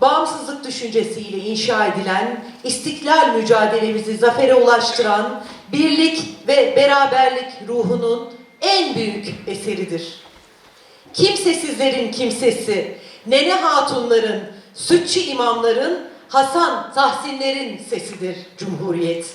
bağımsızlık düşüncesiyle inşa edilen, istiklal mücadelemizi zafere ulaştıran birlik ve beraberlik ruhunun en büyük eseridir. Kimsesizlerin kimsesi, Nene Hatunların, Sütçü imamların, Hasan Tahsinlerin sesidir Cumhuriyet.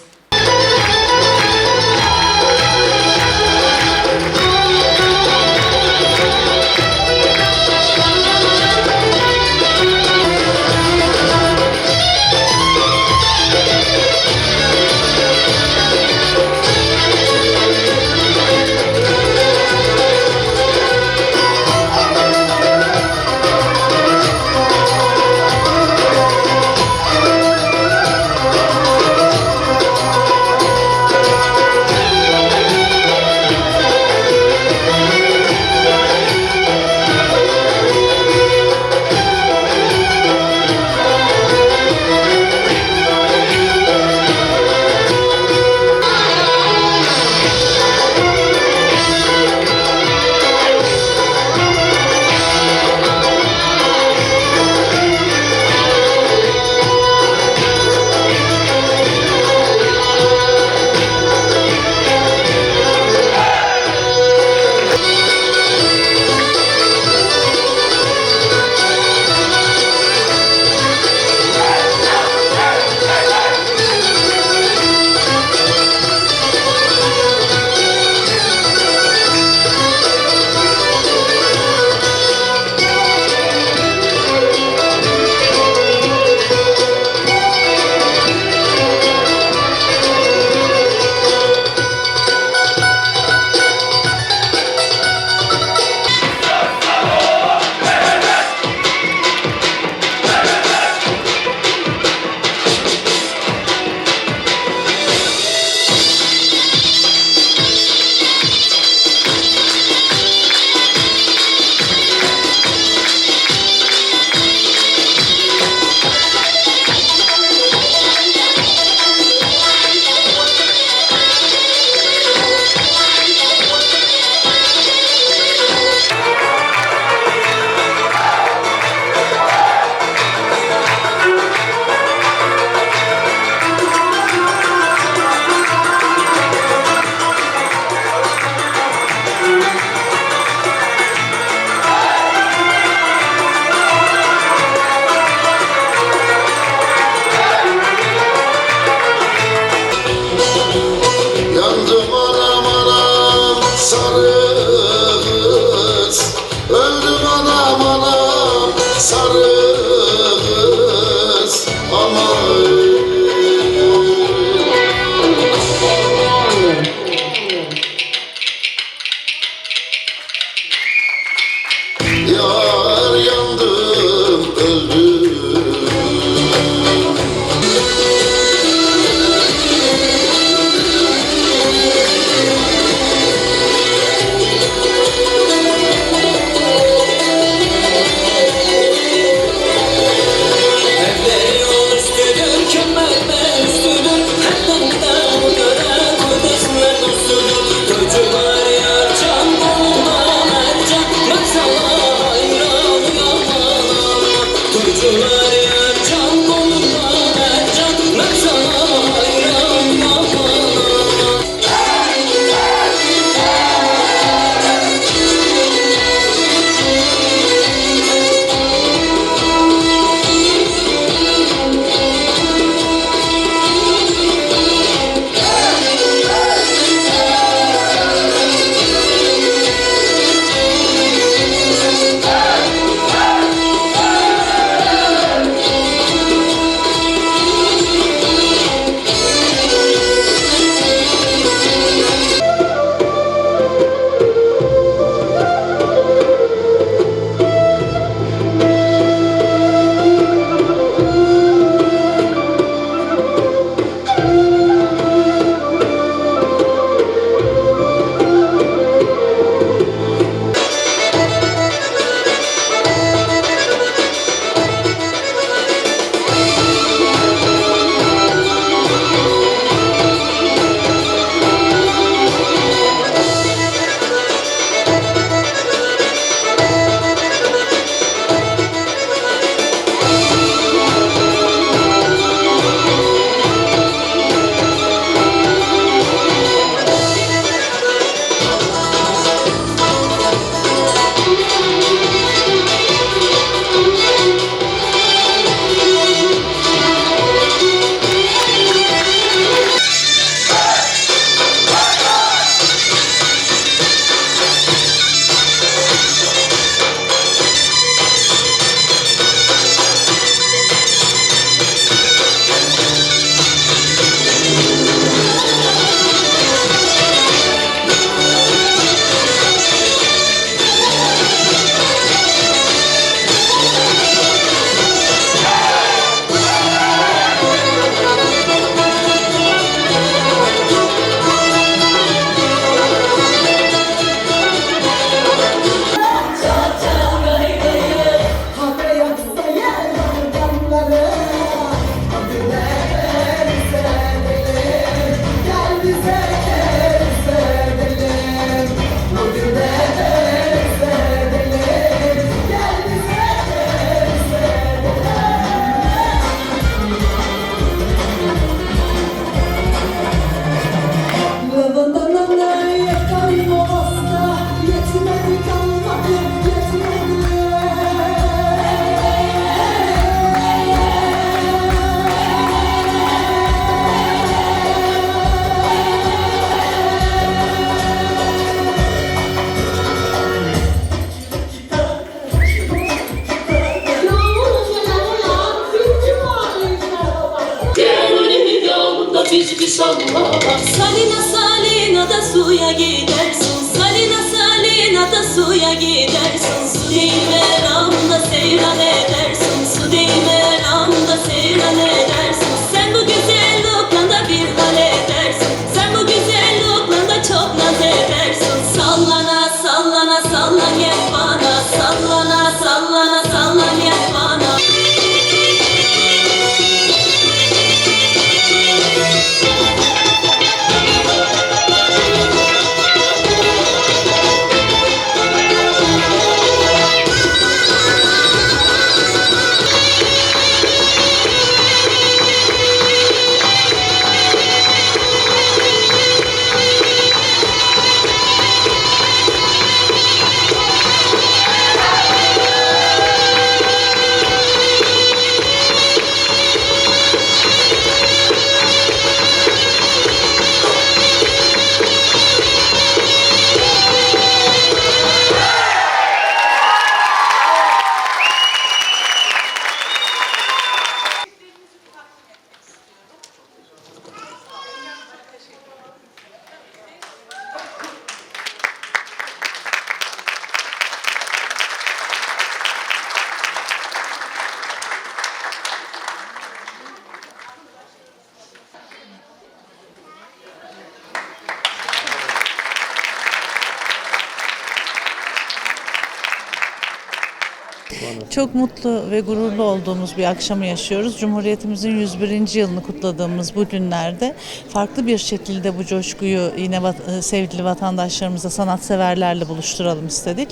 Çok mutlu ve gururlu olduğumuz bir akşamı yaşıyoruz. Cumhuriyetimizin 101. yılını kutladığımız bu günlerde farklı bir şekilde bu coşkuyu yine e, sevgili vatandaşlarımızla, sanatseverlerle buluşturalım istedik.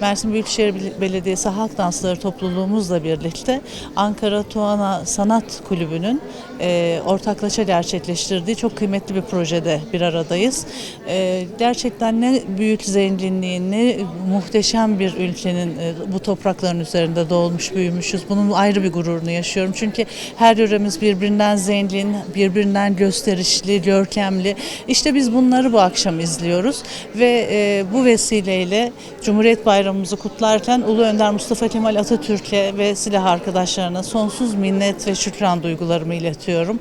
Mersin Büyükşehir Bel- Belediyesi Halk Dansları topluluğumuzla birlikte Ankara Tuana Sanat Kulübü'nün e, ortaklaşa gerçekleştirdiği çok kıymetli bir projede bir aradayız. E, gerçekten ne büyük zenginliğin, ne muhteşem bir ülkenin bu toprakların üzerinde doğmuş, büyümüşüz. Bunun ayrı bir gururunu yaşıyorum. Çünkü her yöremiz birbirinden zengin, birbirinden gösterişli, görkemli. İşte biz bunları bu akşam izliyoruz ve e, bu vesileyle Cumhuriyet Bayramımızı kutlarken Ulu Önder Mustafa Kemal Atatürk'e ve silah arkadaşlarına sonsuz minnet ve şükran duygularımı iletiyorum.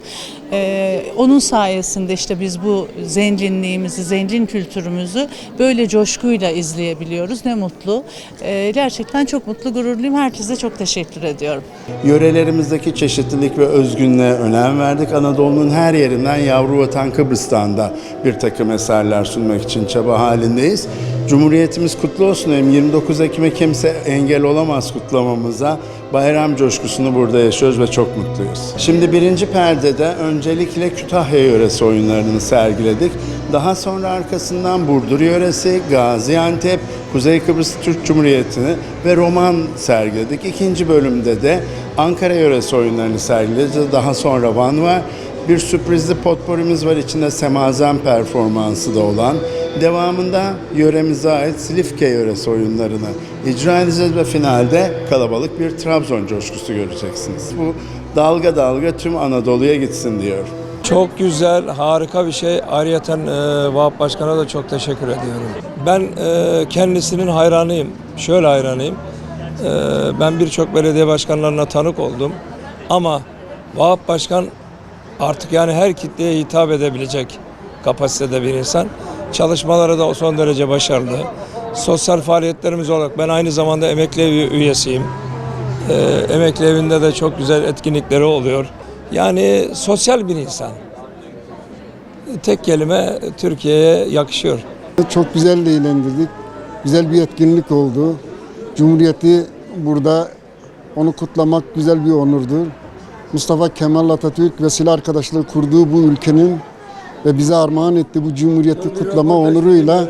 E, onun sayesinde işte biz bu zenginliğimizi, zengin kültürümüzü böyle coşkuyla izleyebiliyoruz. Ne mutlu. E, gerçekten çok mutlu, gururluyum. Herkese çok teşekkür ediyorum. Yörelerimizdeki çeşitlilik ve özgünlüğe önem verdik. Anadolu'nun her yerinden yavru vatan Kıbrıs'tan bir takım eserler sunmak için çaba halindeyiz. Cumhuriyetimiz kutlu olsun. Hem 29 Ekim'e kimse engel olamaz kutlamamıza. Bayram coşkusunu burada yaşıyoruz ve çok mutluyuz. Şimdi birinci perdede öncelikle Kütahya yöresi oyunlarını sergiledik. Daha sonra arkasından Burdur yöresi, Gaziantep, Kuzey Kıbrıs Türk Cumhuriyeti'ni ve roman sergiledik. İkinci bölümde de Ankara yöresi oyunlarını sergileyeceğiz. Daha sonra Van var. Bir sürprizli potporimiz var içinde semazen performansı da olan. Devamında yöremize ait Silifke yöresi oyunlarını icra edeceğiz ve finalde kalabalık bir Trabzon coşkusu göreceksiniz. Bu dalga dalga tüm Anadolu'ya gitsin diyor. Çok güzel, harika bir şey. Ayrıca e, Vahap Başkan'a da çok teşekkür ediyorum. Ben e, kendisinin hayranıyım. Şöyle hayranıyım. E, ben birçok belediye başkanlarına tanık oldum. Ama Vahap Başkan artık yani her kitleye hitap edebilecek kapasitede bir insan. Çalışmaları da o son derece başarılı. Sosyal faaliyetlerimiz olarak ben aynı zamanda emekli evi üyesiyim. E, emekli evinde de çok güzel etkinlikleri oluyor. Yani sosyal bir insan. Tek kelime Türkiye'ye yakışıyor. Çok güzel eğlendirdik. Güzel bir etkinlik oldu. Cumhuriyeti burada onu kutlamak güzel bir onurdur. Mustafa Kemal Atatürk ve silah arkadaşları kurduğu bu ülkenin ve bize armağan ettiği bu cumhuriyeti kutlama onuruyla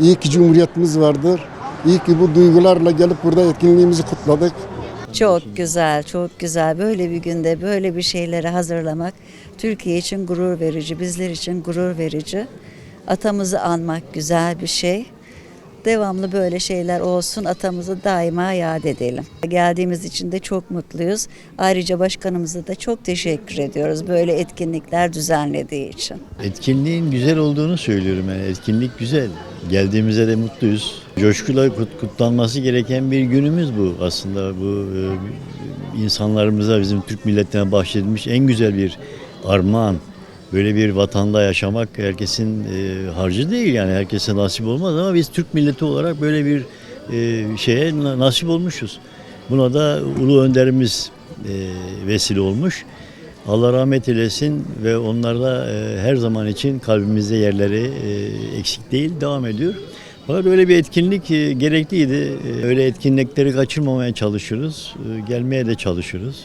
iyi ki cumhuriyetimiz vardır. İyi ki bu duygularla gelip burada etkinliğimizi kutladık. Çok güzel, çok güzel. Böyle bir günde böyle bir şeyleri hazırlamak Türkiye için gurur verici, bizler için gurur verici. Atamızı anmak güzel bir şey. Devamlı böyle şeyler olsun, atamızı daima yad edelim. Geldiğimiz için de çok mutluyuz. Ayrıca başkanımıza da çok teşekkür ediyoruz böyle etkinlikler düzenlediği için. Etkinliğin güzel olduğunu söylüyorum. Yani etkinlik güzel. Geldiğimize de mutluyuz. Coşkuyla kut- kutlanması gereken bir günümüz bu aslında. Bu e, insanlarımıza, bizim Türk milletine bahşedilmiş en güzel bir armağan Böyle bir vatanda yaşamak herkesin e, harcı değil yani herkese nasip olmaz ama biz Türk milleti olarak böyle bir e, şeye na- nasip olmuşuz. Buna da ulu önderimiz vesile olmuş. Allah rahmet eylesin ve onlarla her zaman için kalbimizde yerleri eksik değil, devam ediyor. Fakat öyle bir etkinlik e, gerekliydi. E, öyle etkinlikleri kaçırmamaya çalışıyoruz. E, gelmeye de çalışıyoruz.